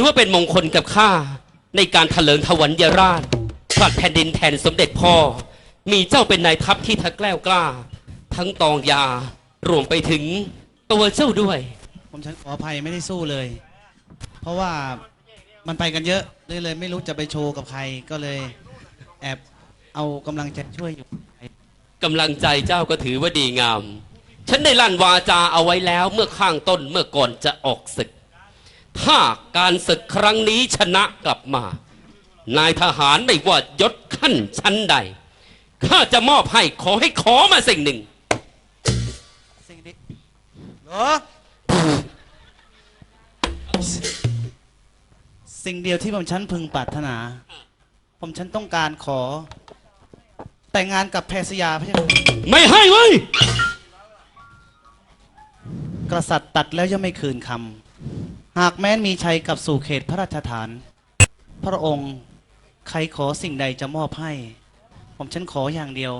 ถือว่าเป็นมงคลกับข้าในการเถลิงถวันยราชผลัดแผ่นดินแทนสมเด็จพ่อ มีเจ้าเป็นนายทัพที่ทักแกล้วกล้า ทั้งตองยารวมไปถึงตัวเจ้าด้วย ผมฉันขออภัยไม่ได้สู้เลย เพราะว่ามันไปกันเยอะเลยเลย ไม่รู้จะไปโชว์กับใครก็เลย แอบเอากำลังใจช่วยอยู่กำลังใจเจ้าก็ถือว่าดีงาม ฉันได้ลั่นวาจาเอาไว้แล้วเมื่อข้างต้นเมื่อก่อนจะออกศึก ถ้าการศึกครั้งนี้ชนะกลับมา นายทหารไม่ว่ายศขั้นชั้นใด ข้าจะมอบให้ขอให้ขอมาสิ่งหนึ่ง สิ่งนี้เหรอสิ่งเดียวที่ผมฉันพึงปรารถนา ผมฉันต้องการขอ แต่งงานกับแพรสยาพระเจ้าค่ะไม่ให้เว้ย กษัตริย์ตัดแล้วยังไม่คืนคำ หากแม้นมีชัยกลับสู่เขตพระราชฐาน พระองค์ใครขอสิ่งใดจะมอบให้ ผมฉันขออย่างเดียว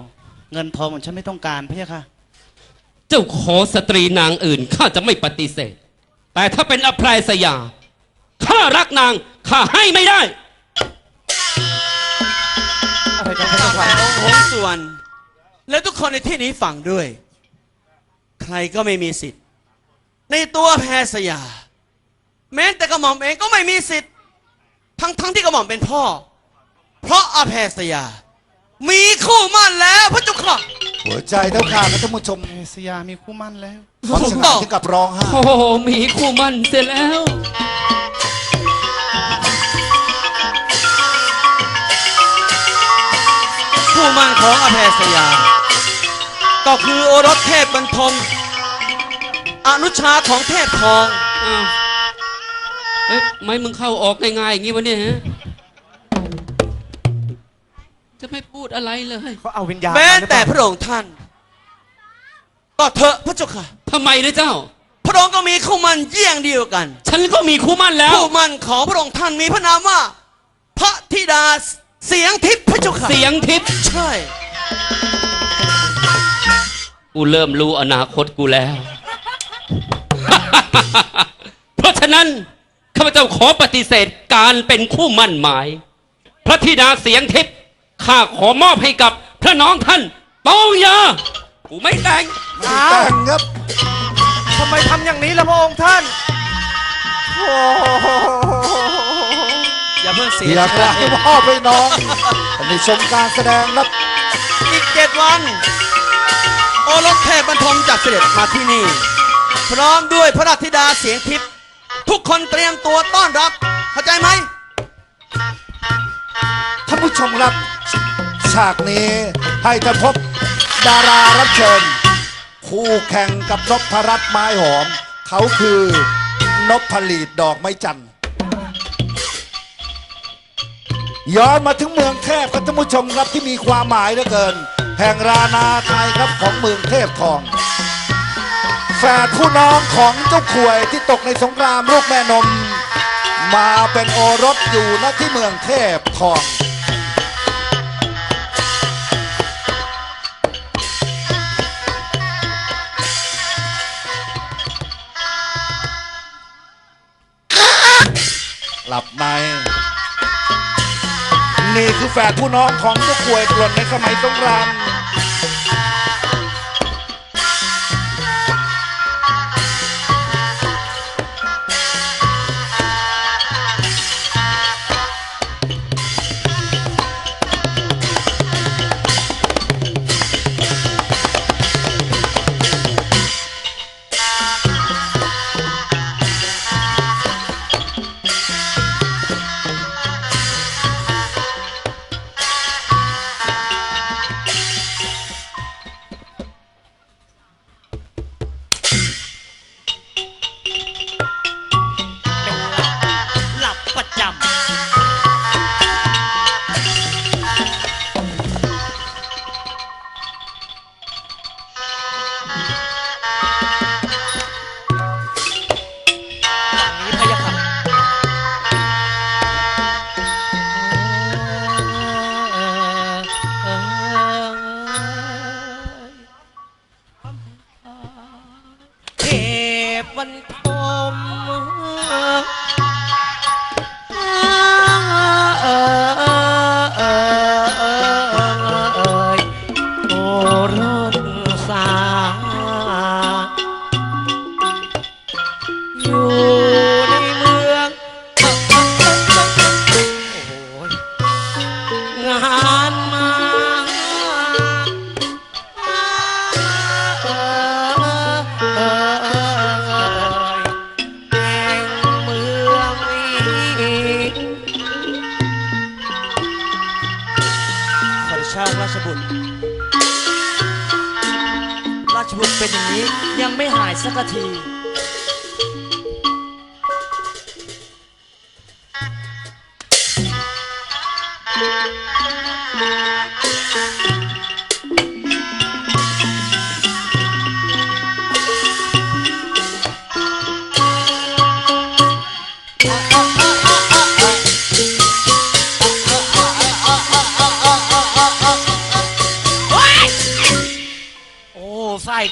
เงินทองผมฉันไม่ต้องการพระเจ้าค่ะ เจ้าขอสตรีนางอื่นข้าจะไม่ปฏิเสธ แต่ถ้าเป็นอภัยสยาข้ารักนางข้าให้ไม่ได้อะไรกันพระเจ้าค่ะองค์โหงส่วน และทุกคนในที่นี้ฟังด้วย ใครก็ไม่มีสิทธิ์ ในตัวแพรสยา แม้แต่กระหม่อมเองก็ไม่มีสิทธิ์ ทั้งทั้งที่กระหม่อมเป็นพ่อ เพราะอาแพรสยา มีคู่หมั่นแล้วพระเจ้าค่ะหัวใจเท่าข้านะท่านผู้ชมแพรสยามีคู่มั่นแล้ว ฟังสนานถึงกับร้องไห้โอ้โหมีคู่มั่นเสร็จแล้ว คู่หมั่นของอาแพรสยา ก็คือโอรสเทพบรรทมอนุชาของเทพทอง อ้าว เอ๊ะไม่มึงเข้าออกง่ายๆอย่างงี้วะเนี่ยฮะจะไม่พูดอะไรเลยเขาเอาวิญญาณแม้มาหรือเปแต่ล่าพระองค์ท่าน ก็เถอะพระเจ้าค่ะทำไมนะเจ้า พระองค์ก็มีคู่หมันเยี่ยงเดียวกัน ฉันก็มีคู่มั่นแล้วคู่หมันของพระองค์ท่านมีพระนามว่า พระธิดาเสียงทิพย์พระเจ้าค่ะเสียงทิพย์ใช่กูเริ่มรู้อนาคตกูแล้ว เพราะฉะนั้น ข้าพเจ้าขอปฏิเสธการเป็นคู่มั่นหมาย พระธิดาเสียงทิพย์ข้าขอมอบให้กับพระน้องท่านตองยากูไม่แต่งไม่ได้แต่งครับทำไมทำอย่างนี้ล่ะพระองค์ท่านโอ้โหอย่าเพิ่งเสียอยากใจให้พ่อไปน้องในชมการแสดงครับอีกเจ็ดวัน โอรสเทพบรรทมจากเสด็จมาที่นี่ พร้อมด้วยพระราชธิดาเสียงทิพย์ ทุกคนเตรียมตัวต้อนรับ เข้าใจไหมท่านผู้ชมครับ ฉากนี้ให้ท่านพบดารารับเชิญคู่แข่งกับนพรัตน์ไม้หอม เขาคือนพผลีดดอกไม้จันทร์ย้อนมาถึงเมืองเทพครับท่านผู้ชมครับที่มีความหมายเหลือเกิน แห่งรานาไทยครับของเมืองเทพทอง แฝดผู้น้องของเจ้าขวยที่ตกในสงครามลูกแม่นม มาเป็นโอรสอยู่ณที่เมืองเทพทองหลับใน นี่คือแฝดผู้น้องของเจ้าขวยกลนในสมัยสงคราม ห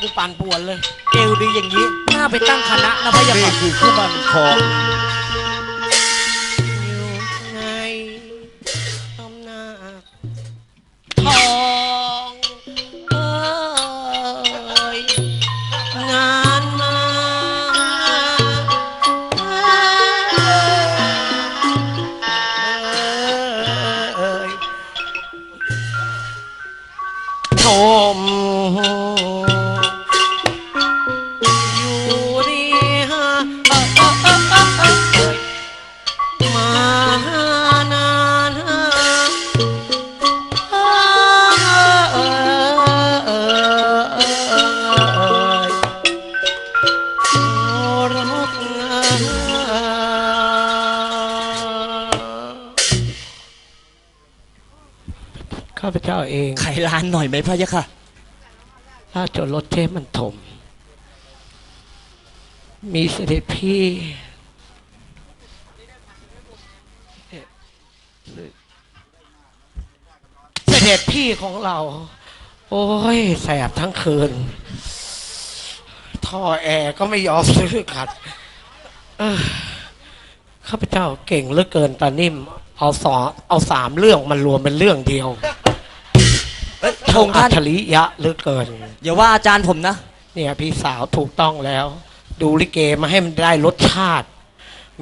กูปั่นป่วนเลย เอวดีอย่างนี้น่าไปตั้งคณะนะพะยะนี่ค่ะคือคู่มันของอยู่ในอำนาจทองเอ้ยงานมาเอ้ย ชม นหน่อยไหมพระยะค่ะ ราชรถเทพมันถม มีเสด็จพี่เสด็จพี่ของเรา โอ้ยแสบทั้งคืน ท่อแอร์ก็ไม่ยอมซื้อขัดเออข้าพเจ้าเก่งเหลือเกินตานิ่ม เอาสองเอาสามเรื่องมันรวมเป็นเรื่องเดียว พช่าระองงค์อัท่านจฉริยะเหลือเกิน อย่าว่าอาจารย์ผมนะ เนี่ยพี่สาวถูกต้องแล้ว ดูลิเกมาให้มันได้รสชาติ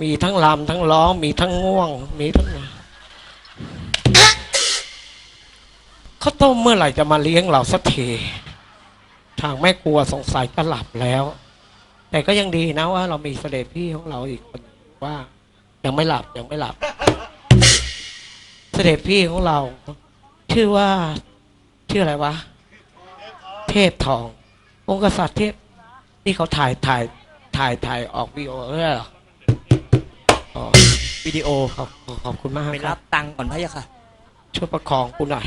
มีทั้งลำทั้งร้อง มีทั้งง่วง มีทั้งเขาวต้มเมื่อไหร่จะมาเลี้ยงเราสักทีทางแม่กลัวสงสัยก็หลับแล้ว แต่ก็ยังดีนะว่า เรามีเสด็จพี่ของเราอีกคนว่า ยังไม่หลับยังไม่หลับ เสด็จพี่ของเรา ชื่อว่า ชื่ออะไรวะ เทพทอง องค์กษัตริย์เทพนี่เขาถ่ายถ่ายถ่ายถ่ายออกวีดีโอด้วยเหรออ๋อวิดีโอขอบขอบคุณมากไปครัรับบตังค์ก่อนพระยะค่ะ ช่วยประคองกูหน่อย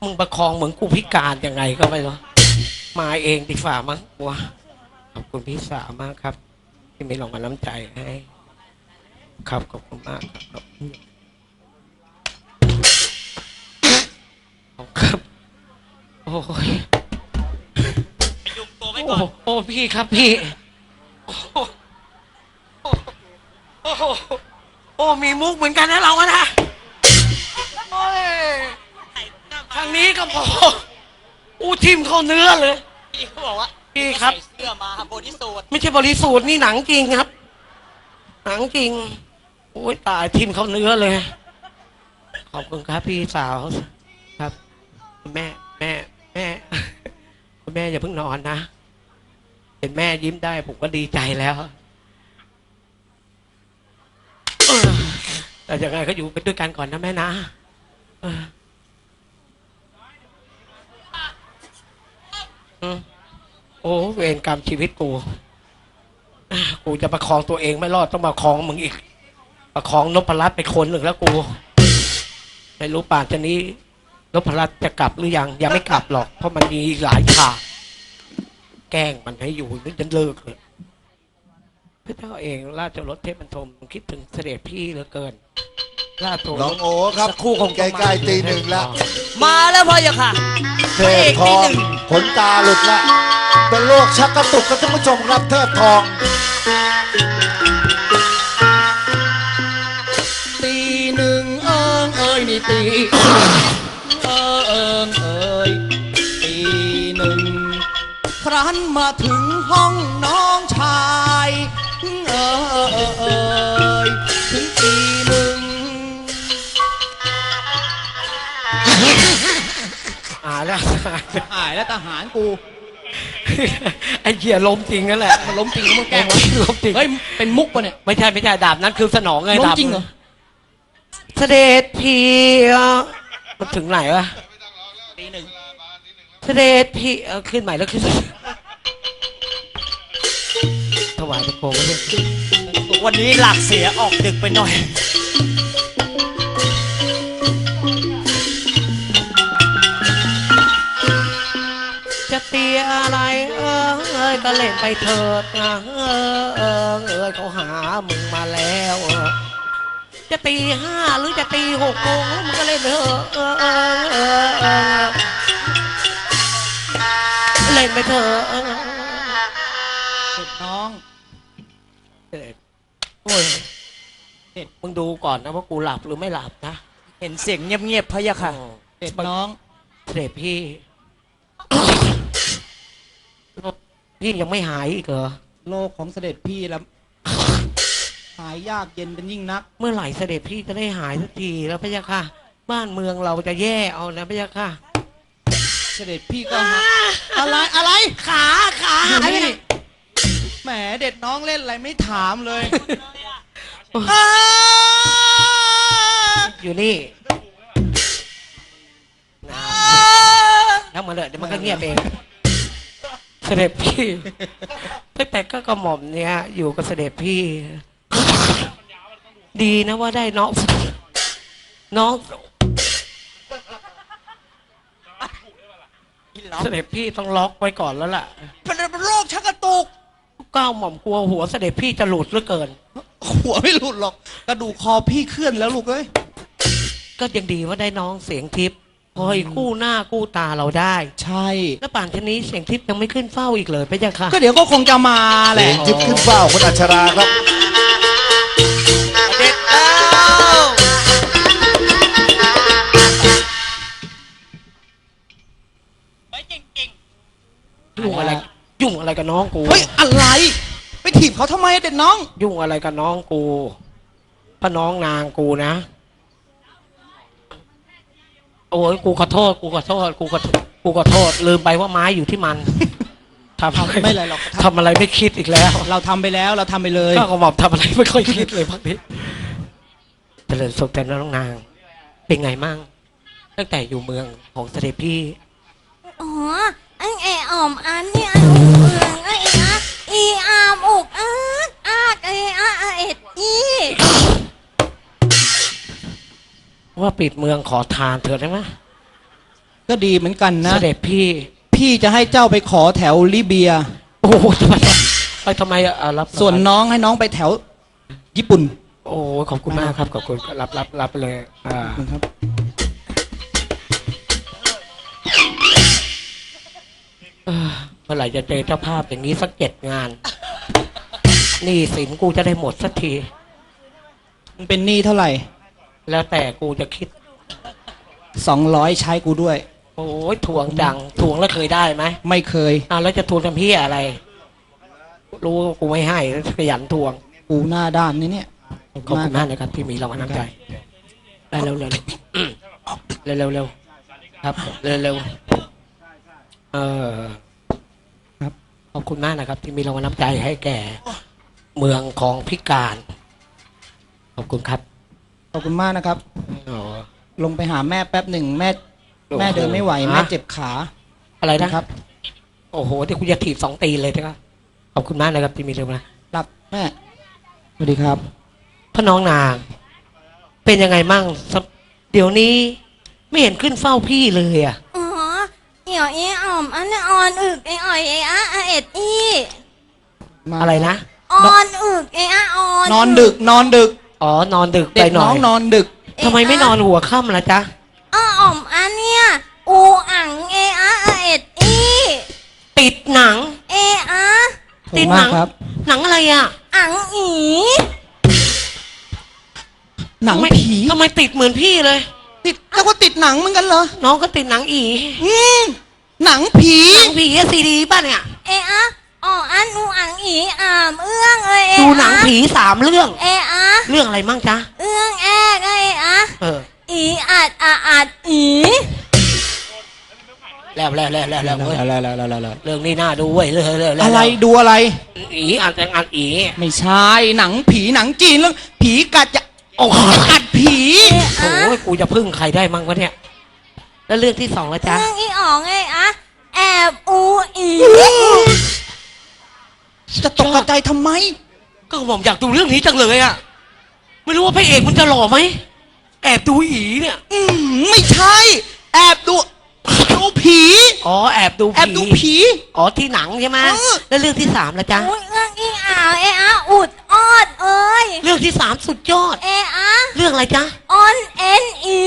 มึงประคองเหมือนกูพิการยังไงก็ไม่รู้มาเองดีฝ่ามั้งกูว่าขอบคุณพี่สาวมากครับ ที่มีรางวัลน้ำใจให้ ครับขอบคุณมากครับขอบ โอ้ยโอ้โหโอ้พี่ครับพี่โอ้โหโอ้โหโอ้มีมุกเหมือนกันนะเราอะนะโอ้ยทางนี้ก็พออู้ทิมเข้าเนื้อเลย พี่เขาบอกว่าพี่ครับ ใส่เสื้อมาครับบริสุทธิ์ไม่ใช่บริสูทธิ์นี่หนังจริงครับ หนังจริงโอ้ยตายทิมเข้าเนื้อเลย ขอบคุณครับพี่สาวครับ แม่แม่ แม่อย่าเพิ่งนอนนะเห็นแม่ยิ้มได้ ผมก็ดีใจแล้วแต่ยังไงก็อยู่ไปด้วยกันก่อนนะแม่นะโอ้เวรกรรมชีวิตกูกูจะประคองตัวเองไม่รอดต้องมาประคองมึงอีก ประคองนพรัตน์ไปคนหนึ่งแล้วกู ไม่รู้ป่านจะนี้ นพรัตน์จะกลับหรือยังยังไม่กลับหรอก เพราะมันมีอีกหลายฉากแกล้งมันให้อยู่นึกจะเลิกเลยพระเจ้าเองราชรถเทพบรรทมคิดถึงเสด็จพี่เหลือเกินราชโอรน้องสโอครับสักครู่คงใกต้องมาล้ๆตีหนึ่งแล้วมาแล้วพระยะค่ะเทพทองขนตาหลุดละเป็นโรคชักกระตุกครับท่านผู้ชมครับเทพทอง ตีหนึ่งเอิงเอ้ยนี่ตี นมาถึงห้องน้องชายเออเออเออเอยถึงตีหนึ่งอ่าแล้วหายแล้วทหารกู ไอ้เหี้ยล้มจริงนั่นแหละมันล้มจริงแล้วมึงแกล้งวะล้มจริงเฮ้ย เป็นมุกปะเนี่ยไม่ใช่ไม่ใช่ดาบนั้นคือสนองไงล้มดาบจริงเหรอ เสด็จพี่เอ่อมันถึงไหนวะตีหนึ่ง เสด็จพี่เอ่อขึ้นใหม่แล้วขึ้นถ วายพระโคมไม่ใช่วันนี้หลักเสียออกดึกไปหน่อย จะเตียอะไรเออเอ้ยก็เล่นไปเถิดนะเออเออเอ้ยเขาหามึงมาแล้วเออจะตีห้าหรือจะตีหกโมงมึงก็เล่นเถอะเออเออเออเออเล่นไปเถอะเออเด็ดน้อง โอ้ยเด็ดมึงดูก่อนนะว่ากูหลับหรือไม่หลับนะเห็นเสียงเงียบๆพะยะค่ะ เด็ดน้องเด็ดพี่ พี่ยังไม่หายอีกเหรอโลกของเสด็จพี่แล้ว หายยากเย็นเป็นยิ่งนัก เมื่อไหร่เสด็จพี่จะได้หายสักทีแล้วพะยะค่ะ บ้านเมืองเราจะแย่เอานะพะยะค่ะ เสด็จพี่ก็หาอะไรอะไร ขาขาอยู่หายไปไหนนี่ แหมเด็ดน้องเล่นอะไรไม่ถามเลยอยู่นี่แล้วมันเลยเดี๋ยวมันก็เงียบเอง เสด็จพี่ตั้งแต่ก็กระหม่อมเนี่ย อยู่กับเสด็จพี่ ดีนะว่าได้น้อง น้องเสด็จพี่ต้องล็อกไว้ก่อนแล้วล่ะเป็นโรคชักกระตุก ก้าวหม่อมกลัวหัวเสด็จพี่จะหลุดเหลือเกิน หัวไม่หลุดหรอกกระดูกคอพี่เคลื่อนแล้วลูกเอ้ยก็ยังดีว่าได้น้องเสียงทิพย์คอยกู้หน้ากู้ตาเราได้ ใช่ แล้วป่านชนี้เสียงทิพย์ยังไม่ขึ้นเฝ้าอีกเลยพะยะค่ะ ก็เดี๋ยวก็คงจะมาแหเสีละ ยงจิบขึ้นเฝ้าคุณอัชราครับ กับน้องกู เฮ้ยอะไร ไปถีบเขาทำไมเด็ดน้อง ยุ่งอะไรกับน้องกูพ่อน้องนางกูนะ โอ้ยกูขอโทษ กูขอโทษ กูขอกูขอโทษ ลืมไปว่าไม้อยู่ที่มันทำไม่เป็นไรหรอกทำอะไรไม่คิดอีกแล้วเราทำไปแล้วเราทำไปเลย ก็กระหม่อมทำอะไรไม่ค่อยคิดเลยพักนี้เจริญสุขแต่น้องนาง เป็นไงมั่งตั้งแต่อยู่เมืองของเสด็จพี่ อ๋อ อันไออ่อมอันนี่อันอุกเอืองไออะอีอามอุกอักอักไออะอะเอ็ดอีว่าปิดเมืองขอทานเถอะได้ไหมก็ดีเหมือนกันนะ เสด็จพี่พี่จะให้เจ้าไปขอแถวลิเบีย โอ้โหทำไมไปทำไมอะอะรับส่วนน้องให้น้องไปแถวญี่ปุ่น โอ้ขอบคุณมากครับขอบคุณรับรับรับไปเลยอ่าครับ เอ้อเมื่อไหร่จะเจอเจ้าภาพอย่างนี้สักเจ็ดงาน หนี่สินกูจะได้หมดสักที มึงเป็นหนี้เท่าไหร่ แล้วแต่กูจะคิด สองร้อยใช้กูด้วย โอ้ยทวงจังทวงแล้วเคยได้ไหมไม่เคย อ้าวแล้วจะทวงทำพี่อะไร รู้ว่ากูไม่ให้ขยันทวง กูหน้าด้านนี่เนี่ยขอบคุณมากนะครับที่มีเรามาน้ำใจได้เร็วเร็วเร็วเร็วเร็วครับเร็วเร็ว เออครับขอบคุณมากนะครับ ที่มีเรามาน้ำใจให้แก่ เมืองของพิการ ขอบคุณครับขอบคุณมากนะครับ อ๋อ ลงไปหาแม่แป๊บหนึ่งแม่โอ้โหแม่เดินไม่ไหวฮะแม่เจ็บขาอะไรนะนะครับ โอ้โหที่คุณจะถีบสองตีนเลยนะครับขอบคุณมากนะครับที่มีเรามารับแม่สวัสดีครับพ่อน้องนาง เป็นยังไงมั่งสเดี๋ยวนี้ ไม่เห็นขึ้นเฝ้าพี่เลยอะ อ๋อเดี๋ยวไออ่อมอันนี่ออนอึกไออ่อยไออะอะเอ็ดอีมาอะไรนะ ออนอึกไออะออนนอนดึกนอนดึก อ๋อ นอนดึกเด็ไปกหน่น้อองยนอนดึก ทำไมไม่นอนหัวค่ำล่ะจ๊ะ อ้ออ่อมอันเนี่ยอูอังไออะอะเอ็ดอีติดหนัง เออะขอบติคุดณหมานักครับ หนังอะไรอะอังอีหนังทำไมผีทำไมติดเหมือนพี่เลย ติดแล้วก็ติดหนังเหมือนกันเหรอน้องก็ติดหนังอี อืม หนังผี หนังผีซีดีป่ะเนี่ย เออะอ๋ออันอูอังอีอามเอื้องเอยเอดูอะหนังผีสามเรื่อง เออะเรื่องอะไรมั่งจ๊ะ เอื้องแอกเอยอะเออ อีอัดอะอัดอีแล้วแล้วแล้วแล้วแล้วเว้ยแล้วแล้วแล้วแล้วแล้วเรื่องนี้น่าดูเว้ยเรื่องเรื่องเรื่องอะไรดูอะไร อีอ่านแต่งอ่านอีไม่ใช่หนังผีหนังจีนเรื่องผีกัดจะโอ้โหกัดผีเอ๊ะโอ้อะยกูจะพึ่งใครได้มั่งวะเนี่ย แล้วเรื่องที่สองละจ๊ะ เรื่องอีอ๋องไงอะแอบอูอีจะตกกระใจทำไม ก็ผมอยากดูเรื่องนี้จังเลยอะไม่รู้ว่าพระเอกมันจะหล่อไหม แอบดูอีเนี่ย อืมไม่ใช่ แอบดูดูผี อ๋อแอบดูผีแอบดูผี อ๋อที่หนังใช่ไหมเออ แล้วเรื่องที่สามละจ๊ะ อุ้ยเรื่องอีอ่าวเอะอะอุดออดเอ้ยเรื่องที่สามสุดยอด เอะอะเรื่องอะไรจ๊ะ ออนเอ็นอี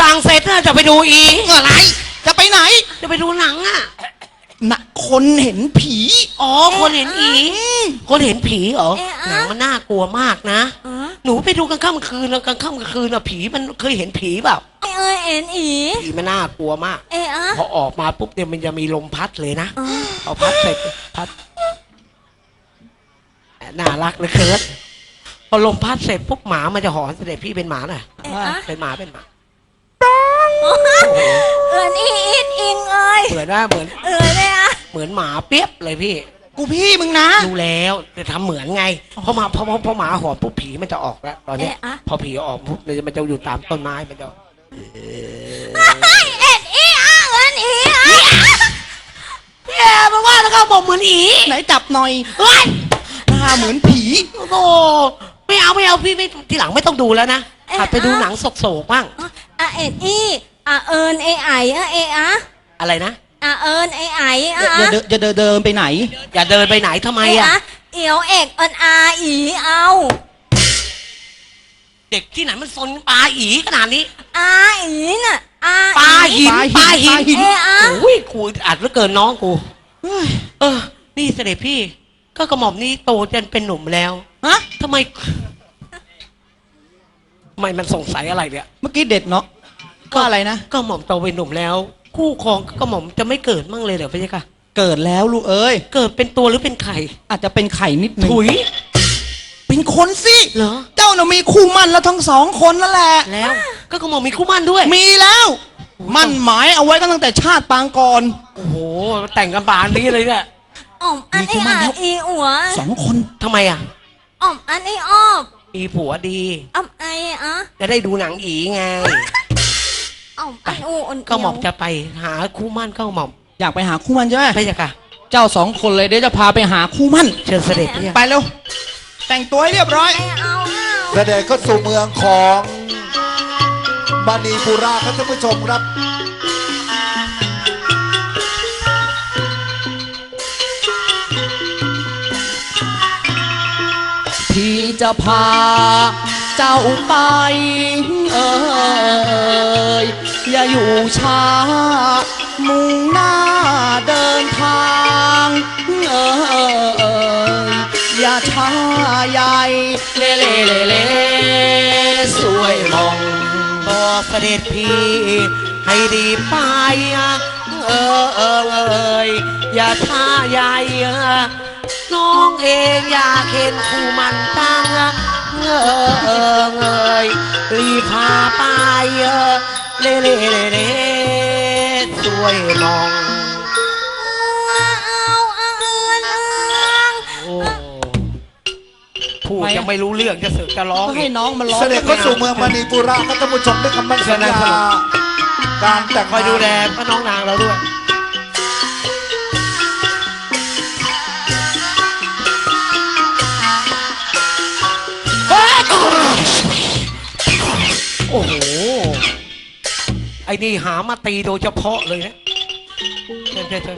สั่งเสร็จน่าจะไปดูอีกอะไร จะไปไหน จะไปดูหนังอะน่ะคนเห็นผี อ๋อ คนเห็นอีคนเห็นผีเหรอเอ๊ะอะหนังมันน่ากลัวมากนะอ๋อหนูไปดูกลางค่ำกลางคืนแล้วกลางค่ำกลางคืนอะผีมันเคยเห็นผีเปล่าเอ้ยเอ็นอีผีมันน่ากลัวมาก เอะอะพอออกมาปุ๊บเนี่ยมันจะมีลมพัดเลยนะอ๋อพอพัดเสร็จพัด น่ารักเหลยเคิร์ดพอลมพัดเสร็จปุ๊บหมามันจะหอนเสด็จพี่เป็นหมาน่ะเอะอะเป็นหมาเป็นหมา เอินอีอินอิงเอ้ยเหมือนว่าเหมือนเอินเลยอะเหมือนหมาเปียบเลยพี่กูพี่มึงนะดูแล้วแต่ทำเหมือนไงพอมาพอพอพอหมาหอนปุ๊บผีมันจะออกแล้วตอนเนี้ยเอ๊ะอะ พอผีออกปุ๊บมันจะอยู่ตามต้นไม้มันจะเฮ้ยเอ็นอีอะเอินอีอะแย่มาว่าแล้วก็บอกเหมือนอีไหนจับหน่อยเฮ้ยหน้าเหมือนผี โอ้โหไม่เอาไม่เอาพี่ไม่ทีหลังไม่ต้องดูแล้วนะหัดไปดูหนังโศกๆบ้าง อะเอ็นอี อะเอินเอไออะเอะอะอะไรนะอะเอินเอไออะอย่าเดินอย่าเดินเดินไปไหน อย่าเดินไปไหนทำไมเอะอะ อะเอียวเอกเอินอาอีเอาเด็กที่ไหนมันซนปลาอีขนาดนี้อาอีน่ะอาปลาหินปลาหินปลาหินปลาหินเอะอะโอ้ยกูอัดเหลือเกินน้องกู เฮ้ยเออ นี่เสด็จพี่ ก็กระหม่อมนี่โตจนเป็นหนุ่มแล้วฮะทำไมทำไมมันสงสัยอะไรเนี่ย เมื่อกี้เด็ดเนาะ ก็อะไรนะ ก็หม่อมโตเป็นหนุ่มแล้ว คู่ครองก็หม่อมจะไม่เกิดมั่งเลยเหรอพี่คะเกิดแล้วลูกเอ้ย เกิดเป็นตัวหรือเป็นไข่ อาจจะเป็นไข่นิดหนึงถุย เป็นคนสิเหรอ เจ้าน่ะมีคู่มั่นแล้วทั้งสองคนนั่นแหละ แล้ว ก็กระหม่อมมีคู่มั่นด้วย มีแล้ว มั่นหมายเอาไว้กันตั้งแต่ชาติปางก่อน โอ้โห แต่งกันบานนี้เลยเนี่ยอ่อมอันมีคู่ไอมั่นอาแล้วอีอัวสองคนทำไมอะอ่อมอันไอออบมีผัวดีอ่อมไออะจะได้ดูหนังอีไง อ่อมอันอูอันก็หม่อมจะไปหาคู่มั่นก็หม่อมอยากไปหาคู่มั่นใช่ไหมไม่ใช่ค่ะ เจ้าสองคนเลยเดี๋ยวจะพาไปหาคู่มั่นเชิญเสด็จพี่ไปเร็ว แต่งตัวให้เรียบร้อยไอเอาเอาเสด็จเข้าสู่เมืองของมณีปุราครับท่านผู้ชมครับ พี่จะพาเจ้าไป เอ่ย อย่าอยู่ช้า มุ่งหน้าเดินทางเอ่ยอย่าช้าใหญ่เลเล่เล่เล่สวยมองบอกเสด็จพี่ให้ดีไปอะเออเออเอยอย่าท่าใหญ่น้องเองอยากเห็นคู่มันตั้งเออเออเอยรีบพาไปอะ เล่เล่เล่เล่วยมองเอาเอาเอินเอิงโอ้พูดยังไม่รู้เรื่องจะเสือกจะร้องก็ให้น้องมันร้องเสด็จเข้าสู่เมืองมณีปุระก็ต้องมุชมด้วยคำมั่นสัญญาการแต่งคอยดูแลพระน้องนางเราด้วย ไอ้นี่หามาตีโดยเฉพาะเลยนะใช่ใช่ใช่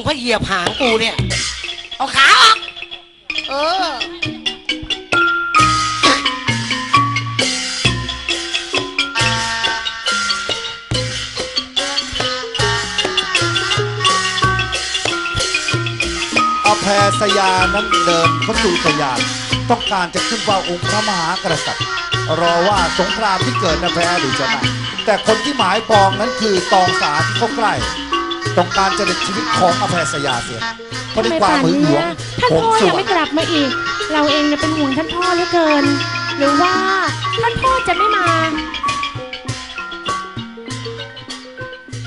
งค่ะทรงพระเหยียบหางกูเนี่ย เอาขาออก เออเอาแพรสยานั้นเดินเข้าสู่สยามต้องการจะขึ้นเฝ้าองค์พระมหากษัตริย์ รอว่าสงครามที่เกิดนะแพ้หรือชนะแต่คนที่หมายปองนั้นคือตองสาที่เขาใกล้ ต้องการจะเด็ดชีวิตของอภัยสยาเสียเพราะในความมือหวงท่านหวงพ่อส่ยังวนไม่กลับมาอีก เราเองเนี่ยเป็นห่วงท่านพ่อเหลือเกิน หรือว่าท่านพ่อจะไม่มา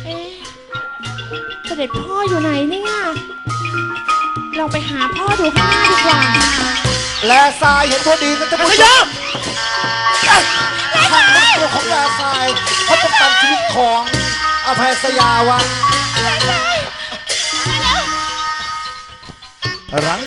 เอ๊ะเสด็จพ่ออยู่ไหนเนี่ยลองไปหาพ่อดูข้างหน้าดีกว่าแลทรายเห็นพอดีนะท่านผู้ชมทางตัวของแลทรายเขาต้องการชีวิตของอภัยสยาไวะ หลัง